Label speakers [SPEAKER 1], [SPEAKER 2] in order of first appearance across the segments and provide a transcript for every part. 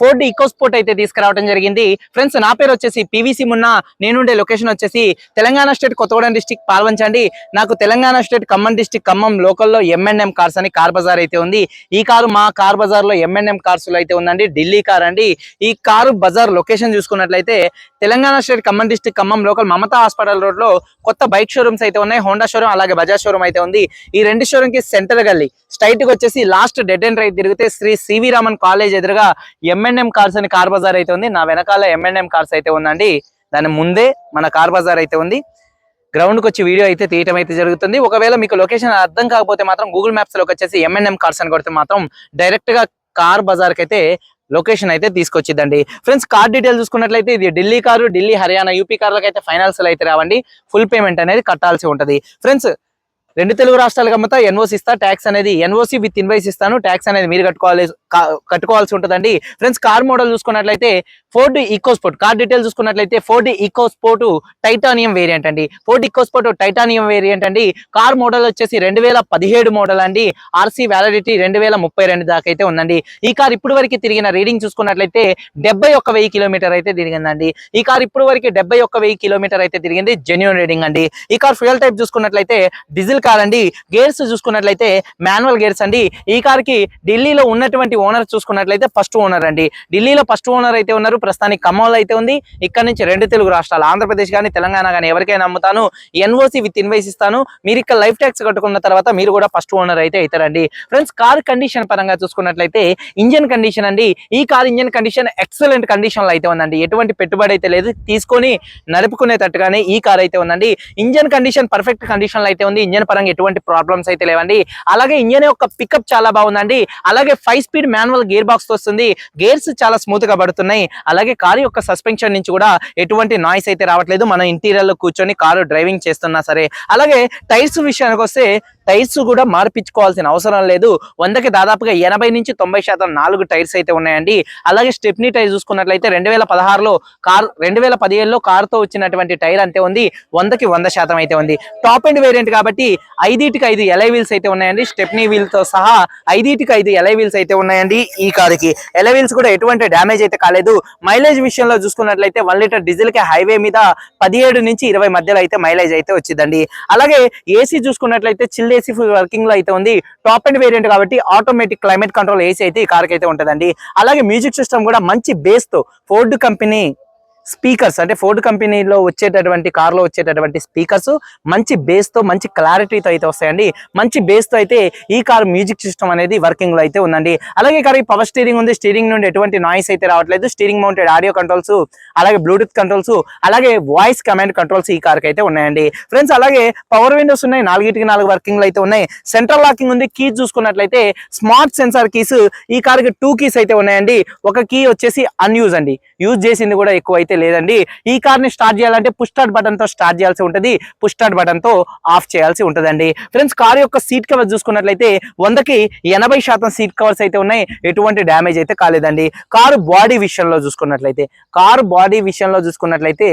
[SPEAKER 1] Ford EcoSport అయితే తీసుకురావడం జరిగింది. ఫ్రెండ్స్ నా పేరు వచ్చేసి పీవీసీ మున్నా. నేనుండే లొకేషన్ వచ్చేసి తెలంగాణ స్టేట్ కొత్తగూడెం డిస్టిక్ పాల్వంచండి. నాకు తెలంగాణ స్టేట్ ఖమ్మం డిస్టిక్ ఖమ్మం లోకల్లో ఎంఎన్ఎం కార్స్ అని కార్ బజార్ అయితే ఉంది. ఈ కారు మా కార్ బజార్లో ఎంఎన్ఎం కార్స్లో అయితే ఉందండి. ఢిల్లీ కార్ అండి. ఈ కారు బజార్ లొకేషన్ చూసుకున్నట్లయితే Telangana state Khammam district Khammam local Mamata hospital రోడ్లో కొత్త బైక్ షోరూమ్స్ అయితే ఉన్నాయి. హోండా షోరూమ్ అలాగే బజాజ్ షోరూమ్ అయితే ఉంది. ఈ రెండు షోరూమ్కి సెంటర్ గల్లీ. స్ట్రైట్గా వచ్చేసి లాస్ట్ డెడ్ అండ్ రైట్ తిరిగితే శ్రీ సివి రామన్ కాలేజ్ ఎదురుగా ఎంఎన్ ఎంఎన్ఎం కార్స్ అని కార్ బజార్ అయితే ఉంది. నా వెనకాల ఎంఎన్ఎం కార్స్ అయితే ఉందండి. దాని ముందే మన కార్ బజార్ అయితే ఉంది. గ్రౌండ్కి వచ్చి వీడియో అయితే తీయటం అయితే జరుగుతుంది. ఒకవేళ మీకు లొకేషన్ అర్థం కాకపోతే మాత్రం గూగుల్ మ్యాప్స్లోకి వచ్చేసి ఎంఎన్ఎం కార్స్ అని కొడితే మాత్రం డైరెక్ట్గా కార్ బజార్కి అయితే లొకేషన్ అయితే తీసుకొచ్చిద్దండి. ఫ్రెండ్స్ కార్ డీటెయిల్ చూసుకున్నట్లయితే ఇది ఢిల్లీ కారు ఢిల్లీ హర్యానా యూపీ కార్లకు అయితే ఫైనాన్స్ అయితే రావండి. ఫుల్ పేమెంట్ అనేది కట్టాల్సి ఉంటుంది. ఫ్రెండ్స్ రెండు తెలుగు రాష్ట్రాలకు అమ్మతా ఎన్ఓసి ఇస్తా ట్యాక్స్ అనేది ఎన్ఓసి విత్ ఇన్వైస్ ఇస్తాను ట్యాక్స్ అనేది మీరు కట్టుకోవాలి కట్టుకోవాల్సి ఉంటుందండి. ఫ్రెండ్స్ కార్ మోడల్ చూసుకున్నట్లయితే ఫోర్డ్ ఈకోస్పోర్ట్ కార్ డీటెయిల్ చూసుకున్నట్లయితే ఫోర్డ్ ఈకోస్పోర్ట్ టైటానియం వేరియంట్ అండి. ఫోర్డ్ ఈకోస్పోర్ట్ టైటానియం వేరియంట్ అండి. కార్ మోడల్ వచ్చేసి రెండు వేల పదిహేడు మోడల్ అండి. ఆర్సీ వ్యాలిడిటీ రెండు వేల ముప్పై రెండు దాకా అయితే ఉందండి. ఈ కార్ ఇప్పుడు వరకు తిరిగిన రీడింగ్ చూసుకున్నట్లయితే డెబ్బై ఒక్క వెయ్యి కిలోమీటర్ అయితే తిరిగిందండి. ఈ కార్ ఇప్పుడు వరకు డెబ్బై ఒక్క వెయ్యి కిలోమీటర్ అయితే తిరిగింది. జెన్యున్ రీడింగ్ అండి. ఈ కార్ ఫ్యూయల్ టైప్ చూసుకున్నట్లయితే డీజిల్ కార్ అండి. గేర్స్ చూసుకున్నట్లయితే మాన్యువల్ గేర్స్ అండి. ఈ కార్కి ఢిల్లీలో ఉన్నటువంటి ఓనర్ చూసుకున్నట్లయితే ఫస్ట్ ఓనర్ అండి. ఢిల్లీలో ఫస్ట్ ఓనర్ అయితే ఉన్నారు. ప్రస్తుతానికి ఖమ్మంలో అయితే ఉంది. ఇక్కడ నుంచి రెండు తెలుగు రాష్ట్రాలు ఆంధ్రప్రదేశ్ కానీ తెలంగాణ కానీ ఎవరికైనా అమ్ముతాను. ఎన్ఓసి విత్ ఇన్వైస్ ఇస్తాను మీరు ఇక్కడ లైఫ్ ట్యాక్స్ కట్టుకున్న తర్వాత మీరు కూడా ఫస్ట్ ఓనర్ అయితే అవుతారండి. ఫ్రెండ్స్ కార్ కండిషన్ పరంగా చూసుకున్నట్లయితే ఇంజన్ కండిషన్ అండి. ఈ కార్ ఇంజన్ కండిషన్ ఎక్సలెంట్ కండిషన్లో అయితే ఉందండి. ఎటువంటి పెట్టుబడి అయితే లేదు. తీసుకొని నడుపుకునేటట్టుగానే ఈ కార్ అయితే ఉందండి. ఇంజన్ కండిషన్ పర్ఫెక్ట్ కండిషన్లో అయితే ఉంది. ఇంజన్ పరంగా ఎటువంటి ప్రాబ్లమ్స్ అయితే లేవండి. అలాగే ఇంజన్ యొక్క పికప్ చాలా బాగుందండి. అలాగే five speed manual gear box వస్తుంది. గేర్స్ చాలా స్మూత్గా పడుతున్నాయి. అలాగే కారు యొక్క సస్పెన్షన్ నుంచి కూడా ఎటువంటి నాయిస్ అయితే రావట్లేదు. మనం ఇంటీరియర్లో కూర్చొని కారు డ్రైవింగ్ చేస్తున్నా సరే. అలాగే టైర్స్ విషయానికి వస్తే టైర్స్ కూడా మార్పించుకోవాల్సిన అవసరం లేదు. వందకి దాదాపుగా ఎనభై నుంచి తొంభై శాతం నాలుగు టైర్స్ అయితే ఉన్నాయండి. అలాగే స్టెప్నీ టైర్ చూసుకున్నట్లయితే రెండు వేల పదహారులో కార్ రెండు వేల పదిహేడులో కారుతో వచ్చినటువంటి టైర్ అంతే ఉంది. వందకి వంద శాతం అయితే ఉంది. టాప్ అండ్ వేరియంట్ కాబట్టి ఐదిటికి ఐదు ఎలై వీల్స్ అయితే ఉన్నాయండి. స్టెప్నీ వీల్తో సహా ఐదిటికి ఐదు ఎలై వీల్స్ అయితే ఉన్నాయండి ఈ కారుకి. ఎలై వీల్స్ కూడా ఎటువంటి డ్యామేజ్ అయితే కాలేదు. మైలేజ్ విషయంలో చూసుకున్నట్లయితే వన్ లీటర్ డీజిల్కి హైవే మీద పదిహేడు నుంచి ఇరవై మధ్యలో అయితే మైలేజ్ అయితే వచ్చిందండి. అలాగే ఏసీ చూసుకున్నట్లయితే చిల్ ఏసీ వర్కింగ్లో అయితే ఉంది. టాప్ అండ్ వేరియంట్ కాబట్టి ఆటోమేటిక్ క్లైమేట్ కంట్రోల్ ఏసీ అయితే ఈ కార్కి అయితే ఉంటుందండి. అలాగే మ్యూజిక్ సిస్టమ్ కూడా మంచి బేస్తో ఫోర్డ్ కంపెనీ స్పీకర్స్ అంటే ఫోర్డ్ కంపెనీలో వచ్చేటటువంటి కార్లో వచ్చేటటువంటి స్పీకర్స్ మంచి బేస్తో మంచి క్లారిటీతో అయితే వస్తాయండి. మంచి బేస్తో అయితే ఈ కార్ మ్యూజిక్ సిస్టమ్ అనేది వర్కింగ్లో అయితే ఉందండి. అలాగే కార్ పవర్ స్టీరింగ్ ఉంది. స్టీరింగ్ నుండి ఎటువంటి నాయిస్ అయితే రావట్లేదు. స్టీరింగ్ మౌంటెడ్ ఆడియో కంట్రోల్స్ అలాగే బ్లూటూత్ కంట్రోల్స్ అలాగే వాయిస్ కమాండ్ కంట్రోల్స్ ఈ కార్కి అయితే ఉన్నాయండి. ఫ్రెండ్స్ అలాగే పవర్ విండోస్ ఉన్నాయి. నాలుగిటికి నాలుగు వర్కింగ్లు అయితే ఉన్నాయి. సెంట్రల్ లాకింగ్ ఉంది. కీస్ చూసుకున్నట్లయితే స్మార్ట్ సెన్సార్ కీస్ ఈ కార్కి టూ కీస్ అయితే ఉన్నాయండి. ఒక కీ వచ్చేసి అన్యూజ్ అండి. యూజ్ చేసింది కూడా ఎక్కువ అయితే లేదండి. ఈ కార్ని స్టార్ట్ చేయాలంటే పుష్ స్టార్ట్ బటన్తో స్టార్ట్ చేయాల్సి ఉంటుంది. పుష్ స్టార్ట్ బటన్తో ఆఫ్ చేయాల్సి ఉంటుందండి. ఫ్రెండ్స్ కార్ యొక్క సీట్ కవర్స్ చూసుకున్నట్లయితే వందకి ఎనభై శాతం సీట్ కవర్స్ అయితే ఉన్నాయి. ఎటువంటి డ్యామేజ్ అయితే కాలేదండి. కారు బాడీ విషయంలో చూసుకున్నట్లయితే కారు బాడీ విషయంలో చూసుకున్నట్లయితే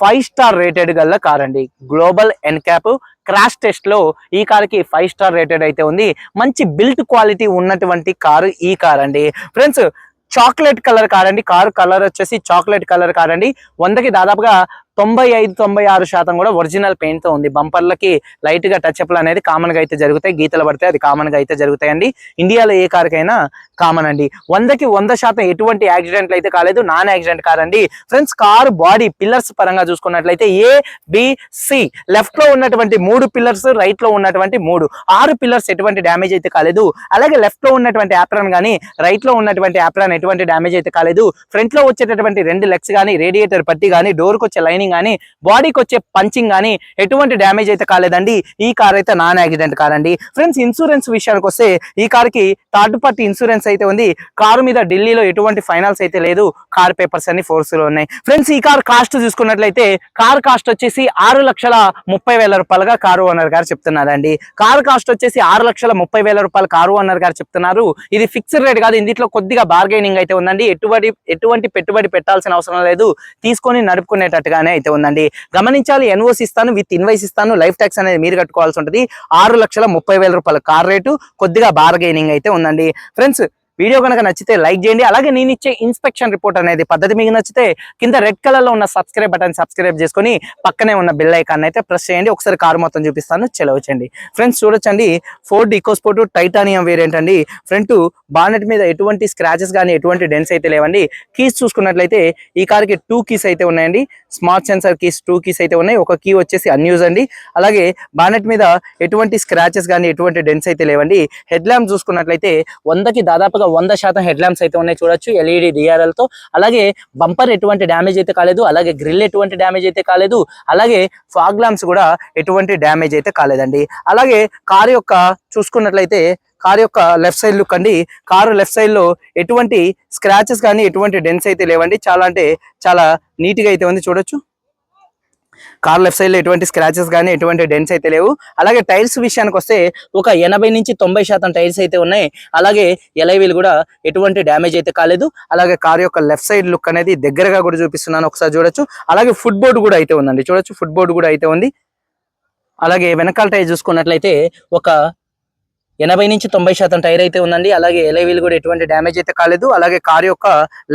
[SPEAKER 1] ఫైవ్ స్టార్ రేటెడ్ గల్ల కార్ అండి. గ్లోబల్ ఎన్క్యాప్ క్రాష్ టెస్ట్లో ఈ కార్కి ఫైవ్ స్టార్ రేటెడ్ అయితే ఉంది. మంచి బిల్ట్ క్వాలిటీ ఉన్నటువంటి కారు ఈ కార్ అండి. ఫ్రెండ్స్ చాక్లెట్ కలర్ కార్ అండి కారు కలర్ వచ్చేసి చాక్లెట్ కలర్ కారండి వందకి దాదాపుగా తొంభై ఐదు తొంభై ఆరు శాతం కూడా ఒరిజినల్ పెయింట్తో ఉంది. బంపర్లకి లైట్గా టచ్ అనేది కామన్గా అయితే జరుగుతాయి. గీతలు పడితే అది కామన్గా అయితే జరుగుతాయండి. ఇండియాలో ఏ కారుకైనా కామన్ అండి. వందకి వంద శాతం ఎటువంటి యాక్సిడెంట్లు అయితే కాలేదు. నాన్ యాక్సిడెంట్ కార్ అండి. ఫ్రెండ్స్ కారు బాడీ పిల్లర్స్ పరంగా చూసుకున్నట్లయితే ఏ బిసి లెఫ్ట్లో ఉన్నటువంటి మూడు పిల్లర్స్ రైట్లో ఉన్నటువంటి మూడు. ఆరు పిల్లర్స్ ఎటువంటి డ్యామేజ్ అయితే కాలేదు. అలాగే లెఫ్ట్లో ఉన్నటువంటి యాప్రాన్ గానీ రైట్లో ఉన్నటువంటి యాప్రాన్ ఎటువంటి డ్యామేజ్ అయితే కాలేదు. ఫ్రంట్లో వచ్చేటటువంటి రెండు లెగ్స్ గానీ రేడియేటర్ పట్టి గానీ డోర్కి వచ్చే లైనింగ్ కానీ బాడీకి వచ్చే పంచింగ్ కానీ ఎటువంటి డ్యామేజ్ అయితే కాలేదండి. ఈ కార్ అయితే నాన్ యాక్సిడెంట్ కార్ అండి ఫ్రెండ్స్ ఇన్సూరెన్స్ విషయానికి వస్తే ఈ కార్కి థర్డ్ పార్టీ ఇన్సూరెన్స్ అయితే ఉంది. కారు మీద ఢిల్లీలో ఎటువంటి ఫైనాన్స్ అయితే లేదు. కార్ పేపర్స్ అన్ని ఫోర్స్లో ఉన్నాయి. ఫ్రెండ్స్ ఈ కార్ కాస్ట్ చూసుకున్నట్లయితే కార్ కాస్ట్ వచ్చేసి ఆరు లక్షల ముప్పై వేల రూపాయలుగా కారు ఓనర్ గారు చెప్తున్నారండి. కార్ కాస్ట్ వచ్చేసి ఆరు లక్షల ముప్పై వేల రూపాయలు కారు ఓనర్ గారు చెప్తున్నారు. ఇది ఫిక్స్డ్ రేట్ కాదు. ఇందులో కొద్దిగా బార్గెనింగ్ అయితే ఉందండి. ఎటువంటి ఎటువంటి పెట్టుబడి పెట్టాల్సిన అవసరం లేదు. తీసుకొని నడుపుకునేటట్టుగానే అయితే ఉందండి. గమనించాలి ఎన్ఓసి ఇస్తాను విత్ ఇన్వైస్ ఇస్తాను. లైఫ్ ట్యాక్స్ అనేది మీరు కట్టుకోవాల్సి ఉంటుంది. ఆరు లక్షల ముప్పై వేల రూపాయల కార్ రేటు కొద్దిగా బార్గెనింగ్ అయితే ఉందండి. ఫ్రెండ్స్ వీడియో కనుక నచ్చితే లైక్ చేయండి. అలాగే నేను ఇచ్చే ఇన్స్పెక్షన్ రిపోర్ట్ అనేది పద్ధతి మీకు నచ్చితే కింద రెడ్ కలర్లో ఉన్న సబ్స్క్రైబ్ బటన్ సబ్స్క్రైబ్ చేసుకొని పక్కనే ఉన్న బిల్ ఐకాన్ అయితే ప్రెస్ చేయండి. ఒకసారి కారు మొత్తం చూపిస్తాను. చెలవచ్చండి ఫ్రెండ్స్ చూడొచ్చండి. ఫోర్డ్ ఇకోస్పోర్ట్ టైటానియం వేరియంట్ అండి. ఫ్రంట్ బానెట్ మీద ఎటువంటి స్క్రాచెస్ కానీ ఎటువంటి డెన్స్ అయితే లేవండి. కీస్ చూసుకున్నట్లయితే ఈ కార్కి టూ కీస్ అయితే ఉన్నాయండి. Smart sensor keys two keys అయితే ఉన్నాయి. ఒక కీ వచ్చేసి అన్యూజ్ అండి. అలాగే బానెట్ మీద ఎటువంటి స్క్రాచెస్ కానీ ఎటువంటి డెన్స్ అయితే లేవండి. హెడ్ ల్యాంప్ చూసుకున్నట్లయితే వందకి దాదాపుగా వంద శాతం హెడ్ ల్యాంప్స్ అయితే ఉన్నాయి చూడొచ్చు ఎల్ఈడి డిఆర్ఎల్తో. అలాగే బంపర్ ఎటువంటి డ్యామేజ్ అయితే కాలేదు అలాగే గ్రిల్ ఎటువంటి డ్యామేజ్ అయితే కాలేదు అలాగే ఫాగ్ ల్యాంప్స్ కూడా ఎటువంటి డ్యామేజ్ అయితే కాలేదండి. అలాగే కారు యొక్క చూసుకున్నట్లయితే కారు యొక్క లెఫ్ట్ సైడ్ లుక్ అండి. కారు లెఫ్ట్ సైడ్లో ఎటువంటి స్క్రాచెస్ కానీ ఎటువంటి డెన్స్ అయితే లేవండి. చాలా అంటే చాలా నీట్గా అయితే ఉంది చూడొచ్చు. కార్ లెఫ్ట్ సైడ్లో ఎటువంటి స్క్రాచెస్ కానీ ఎటువంటి డెన్స్ అయితే లేవు. అలాగే టైల్స్ విషయానికి వస్తే ఒక ఎనభై నుంచి తొంభై శాతం టైల్స్ అయితే ఉన్నాయి. అలాగే ఎలైవీలు కూడా ఎటువంటి డ్యామేజ్ అయితే కాలేదు. అలాగే కార్ యొక్క లెఫ్ట్ సైడ్ లుక్ అనేది దగ్గరగా కూడా చూపిస్తున్నాను. ఒకసారి చూడొచ్చు. అలాగే ఫుట్ బోర్డు కూడా అయితే ఉందండి. చూడొచ్చు ఫుట్ బోర్డు కూడా అయితే ఉంది. అలాగే వెనకాల టైర్ చూసుకున్నట్లయితే ఒక ఎనభై నుంచి తొంభై శాతం టైర్ అయితే ఉందండి. అలాగే ఎలైవీలు కూడా ఎటువంటి డ్యామేజ్ అయితే కాలేదు. అలాగే కార్ యొక్క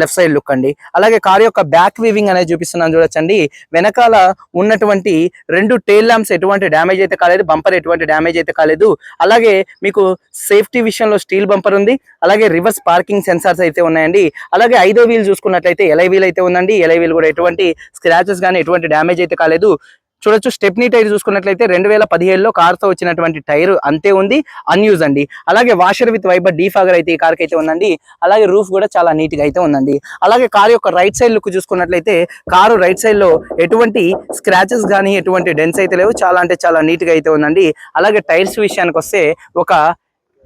[SPEAKER 1] లెఫ్ట్ సైడ్ లుక్ అండి. అలాగే కార్ యొక్క బ్యాక్ వీవింగ్ అనేది చూపిస్తున్నాను చూడొచ్చండి. వెనకాల ఉన్నటువంటి రెండు టైల్ ల్యాంప్స్ ఎటువంటి డ్యామేజ్ అయితే కాలేదు. బంపర్ ఎటువంటి డ్యామేజ్ అయితే కాలేదు. అలాగే మీకు సేఫ్టీ విషయంలో స్టీల్ బంపర్ ఉంది. అలాగే రివర్స్ పార్కింగ్ సెన్సార్స్ అయితే ఉన్నాయండి. అలాగే ఐదో వీల్ చూసుకున్నట్లయితే ఎలై వీల్ అయితే ఉందండి. ఎలై వీల్ కూడా ఎటువంటి స్క్రాచెస్ కానీ ఎటువంటి డ్యామేజ్ అయితే కాలేదు. చూడొచ్చు. స్టెప్నీ టైర్ చూసుకున్నట్లయితే రెండు వేల పదిహేడులో కార్తో వచ్చినటువంటి టైర్ అంతే ఉంది అన్యూజ్ అండి. అలాగే వాషర్ విత్ వైబర్ డీఫాగర్ అయితే ఈ కార్ అయితే ఉందండి. అలాగే రూఫ్ కూడా చాలా నీట్గా అయితే ఉందండి. అలాగే కార్ యొక్క రైట్ సైడ్ లుక్ చూసుకున్నట్లయితే కారు రైట్ సైడ్లో ఎటువంటి స్క్రాచెస్ కానీ ఎటువంటి డెన్స్ అయితే లేవు. చాలా అంటే చాలా నీట్గా అయితే ఉందండి. అలాగే టైర్స్ విషయానికి వస్తే ఒక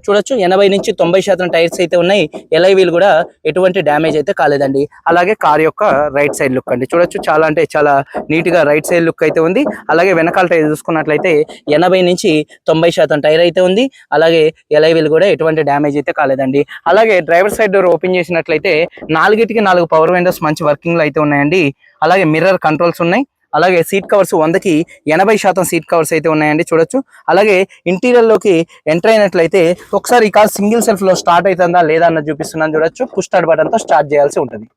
[SPEAKER 1] చూడొచ్చు. ఎనభై నుంచి తొంభై శాతం టైర్స్ అయితే ఉన్నాయి. ఎలైవీల్ కూడా ఎటువంటి డ్యామేజ్ అయితే కాలేదండి. అలాగే కార్ యొక్క రైట్ సైడ్ లుక్ అండి. చూడొచ్చు చాలా అంటే చాలా నీట్గా రైట్ సైడ్ లుక్ అయితే ఉంది. అలాగే వెనకాల టైర్ చూసుకున్నట్లయితే ఎనభై నుంచి తొంభై శాతం టైర్ అయితే ఉంది. అలాగే ఎలైవీల్ కూడా ఎటువంటి డ్యామేజ్ అయితే కాలేదండి. అలాగే డ్రైవర్ సైడ్ డోర్ ఓపెన్ చేసినట్లయితే నాలుగిటికి నాలుగు పవర్ విండోస్ మంచి వర్కింగ్లో అయితే ఉన్నాయండి. అలాగే మిర్రర్ కంట్రోల్స్ ఉన్నాయి. అలాగే సీట్ కవర్స్ వందకి ఎనభై శాతం సీట్ కవర్స్ అయితే ఉన్నాయండి చూడొచ్చు. అలాగే ఇంటీరియర్లోకి ఎంటర్ అయినట్లయితే ఒకసారి ఈ కార్ సింగిల్ సెల్ఫ్లో స్టార్ట్ అవుతుందా లేదా అన్నది చూపిస్తున్నాను చూడొచ్చు. పుష్ స్టార్ట్ స్టార్ట్ చేయాల్సి ఉంటుంది.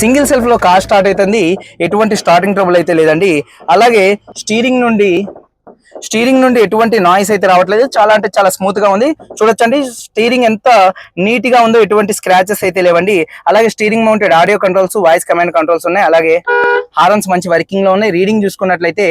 [SPEAKER 1] సింగిల్ సెల్ఫ్లో కార్ స్టార్ట్ అవుతుంది. ఎటువంటి స్టార్టింగ్ ట్రబుల్ అయితే లేదండి. అలాగే స్టీరింగ్ నుండి స్టీరింగ్ నుండి ఎటువంటి నాయిస్ అయితే రావట్లేదు. చాలా అంటే చాలా స్మూత్గా ఉంది. చూడొచ్చండి స్టీరింగ్ ఎంత నీట్గా ఉందో ఎటువంటి స్క్రాచెస్ అయితే లేవండి. అలాగే steering mounted audio controls voice command controls ఉన్నాయి. అలాగే హారన్స్ మంచి వర్కింగ్లో ఉన్నాయి. రీడింగ్ చూసుకున్నట్లయితే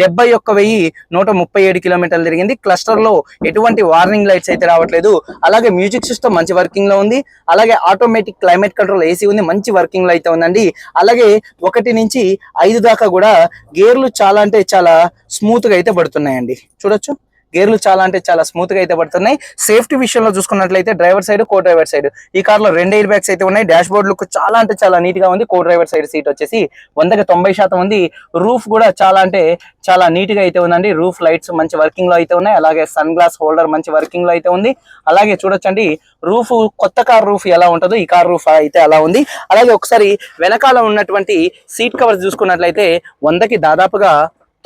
[SPEAKER 1] డెబ్బై ఒక్క వెయ్యి నూట ముప్పై ఏడు కిలోమీటర్లు తిరిగింది. క్లస్టర్లో ఎటువంటి వార్నింగ్ లైట్స్ అయితే రావట్లేదు. అలాగే మ్యూజిక్ సిస్టమ్ మంచి వర్కింగ్లో ఉంది. అలాగే ఆటోమేటిక్ క్లైమేట్ కంట్రోల్ ఏసీ ఉంది. మంచి వర్కింగ్లో అయితే ఉందండి. అలాగే ఒకటి నుంచి ఐదు దాకా కూడా గేర్లు చాలా అంటే చాలా స్మూత్గా అయితే పడుతున్నాయి. ఉన్నాయండి. చూడొచ్చు. గేర్లు చాలా అంటే చాలా స్మూత్గా అయితే పడుతున్నాయి. సేఫ్టీ విషయంలో చూసుకున్నట్లయితే driver side co driver side. ఈ కార్లో రెండు ఎయిర్ బ్యాగ్స్ అయితే ఉన్నాయి. డాష్ బోర్డ్ లుక్ చాలా అంటే చాలా నీట్గా ఉంది. కో డ్రైవర్ సైడ్ సీట్ వచ్చేసి వందకి తొంభై శాతం ఉంది. రూఫ్ కూడా చాలా అంటే చాలా నీట్గా అయితే ఉందండి. రూఫ్ లైట్స్ మంచి వర్కింగ్లో అయితే ఉన్నాయి. అలాగే సన్ గ్లాస్ హోల్డర్ మంచి వర్కింగ్లో అయితే ఉంది. అలాగే చూడొచ్చండి. రూఫ్ కొత్త కార్ రూఫ్ ఎలా ఉంటుందో ఈ కార్ రూఫ్ అయితే అలా ఉంది. అలాగే ఒకసారి వెనకాల ఉన్నటువంటి సీట్ కవర్స్ చూసుకున్నట్లయితే వందకి దాదాపుగా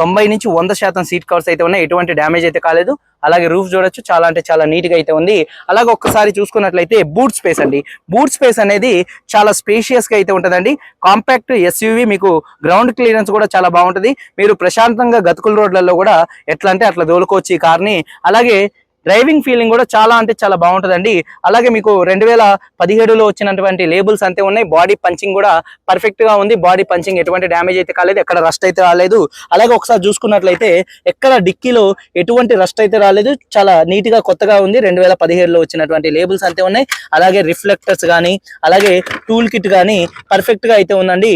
[SPEAKER 1] తొంభై నుంచి వంద శాతం సీట్ కవర్స్ అయితే ఉన్నాయి. ఎటువంటి డ్యామేజ్ అయితే కాలేదు. అలాగే రూఫ్ చూడొచ్చు. చాలా అంటే చాలా నీట్గా అయితే ఉంది. అలాగే ఒక్కసారి చూసుకున్నట్లయితే బూట్ స్పేస్ అండి. బూట్ స్పేస్ అనేది చాలా స్పేషియస్గా అయితే ఉంటుందండి. కాంపాక్ట్ ఎస్యూవి మీకు గ్రౌండ్ క్లియరెన్స్ కూడా చాలా బాగుంటుంది. మీరు ప్రశాంతంగా గతుకుల రోడ్లలో కూడా ఎట్లా అంటే అట్లా దోలుకోవచ్చు ఈ కార్ని. అలాగే డ్రైవింగ్ ఫీలింగ్ కూడా చాలా అంటే చాలా బాగుంటుందండి. అలాగే మీకు రెండు వేల పదిహేడులో వచ్చినటువంటి లేబుల్స్ అంతే ఉన్నాయి. బాడీ పంచింగ్ కూడా పర్ఫెక్ట్గా ఉంది. బాడీ పంచింగ్ ఎటువంటి డ్యామేజ్ అయితే కాలేదు. ఎక్కడ రస్ట్ అయితే రాలేదు. అలాగే ఒకసారి చూసుకున్నట్లయితే ఎక్కడ డిక్కీలో ఎటువంటి రస్ట్ అయితే రాలేదు. చాలా నీట్గా కొత్తగా ఉంది. రెండు వేల పదిహేడులో వచ్చినటువంటి లేబుల్స్ అంతే ఉన్నాయి. అలాగే రిఫ్లెక్టర్స్ కానీ అలాగే టూల్ కిట్ కానీ పర్ఫెక్ట్గా అయితే ఉందండి.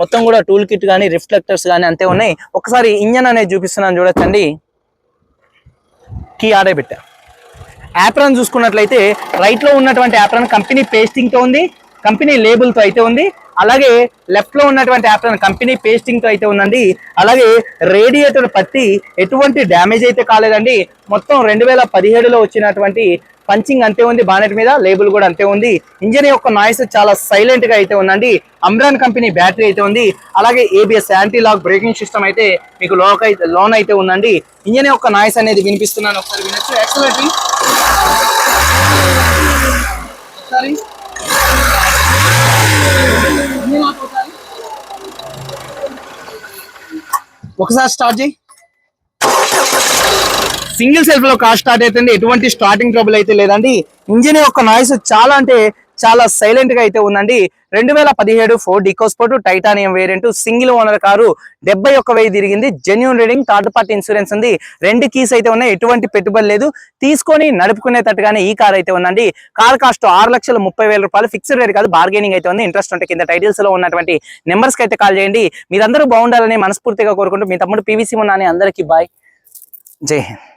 [SPEAKER 1] మొత్తం కూడా టూల్ కిట్ కానీ రిఫ్లెక్టర్స్ కానీ అంతే ఉన్నాయి. ఒకసారి ఇంజన్ అనేది చూపిస్తున్నాను చూడొచ్చండి. కీ ఆడే పెట్టా. యాప్రాన్ చూసుకున్నట్లయితే రైట్లో ఉన్నటువంటి యాప్రాన్ కంపెనీ పేస్టింగ్తో ఉంది కంపెనీ లేబుల్తో అయితే ఉంది. అలాగే లెఫ్ట్లో ఉన్నటువంటి యాప్టన్ కంపెనీ పేస్టింగ్తో అయితే ఉందండి. అలాగే రేడియేటర్ పత్తి ఎటువంటి డ్యామేజ్ అయితే కాలేదండి. మొత్తం రెండు వేల పదిహేడులో వచ్చినటువంటి పంచింగ్ అంతే ఉంది బానెట్ మీద లేబుల్ కూడా అంతే ఉంది. ఇంజన్ యొక్క నాయిస్ చాలా సైలెంట్గా అయితే ఉందండి. అమ్రాన్ కంపెనీ బ్యాటరీ అయితే ఉంది. అలాగే ABS anti lock braking system అయితే మీకు లోక్ అయితే లోన్ అయితే ఉందండి. ఇంజన్ యొక్క నాయిస్ అనేది వినిపిస్తున్నాను. ఒకసారి వినొచ్చు? యాక్చువల్లీ ఒకసారి స్టార్ట్ చేయి. సింగిల్ సెల్ఫ్లో కార్ స్టార్ట్ అయితే ఎటువంటి స్టార్టింగ్ ట్రబుల్ అయితే లేదండి. ఇంజిన్ యొక్క నాయిస్ చాలా అంటే చాలా సైలెంట్గా అయితే ఉందండి. రెండు వేల పదిహేడు Ford EcoSport titanium variant single owner car డెబ్బై ఒక్క వెయ్యి తిరిగింది. Genuine reading third party insurance ఉంది. రెండు కీస్ అయితే ఉన్నాయి. ఎటువంటి పెట్టుబడి లేదు. తీసుకొని నడుపుకునేటట్టుగానే ఈ కార్ అయితే ఉందండి. కార్ కాస్ట్ ఆరు లక్షల ముప్పై వేల రూపాయలు. ఫిక్స్డ్ రేట్ కాదు బార్గెనింగ్ అయితే ఉంది. ఇంట్రెస్ట్ ఉంటే కింద టైటిల్స్లో ఉన్నటువంటి నెంబర్స్కి అయితే కాల్ చేయండి. మీరందరూ బాగుండాలని మనస్ఫూర్తిగా కోరుకుంటూ మీ తమ్ముడు పీవీసీ ఉన్నాని అందరికీ బాయ్ జై హింద్.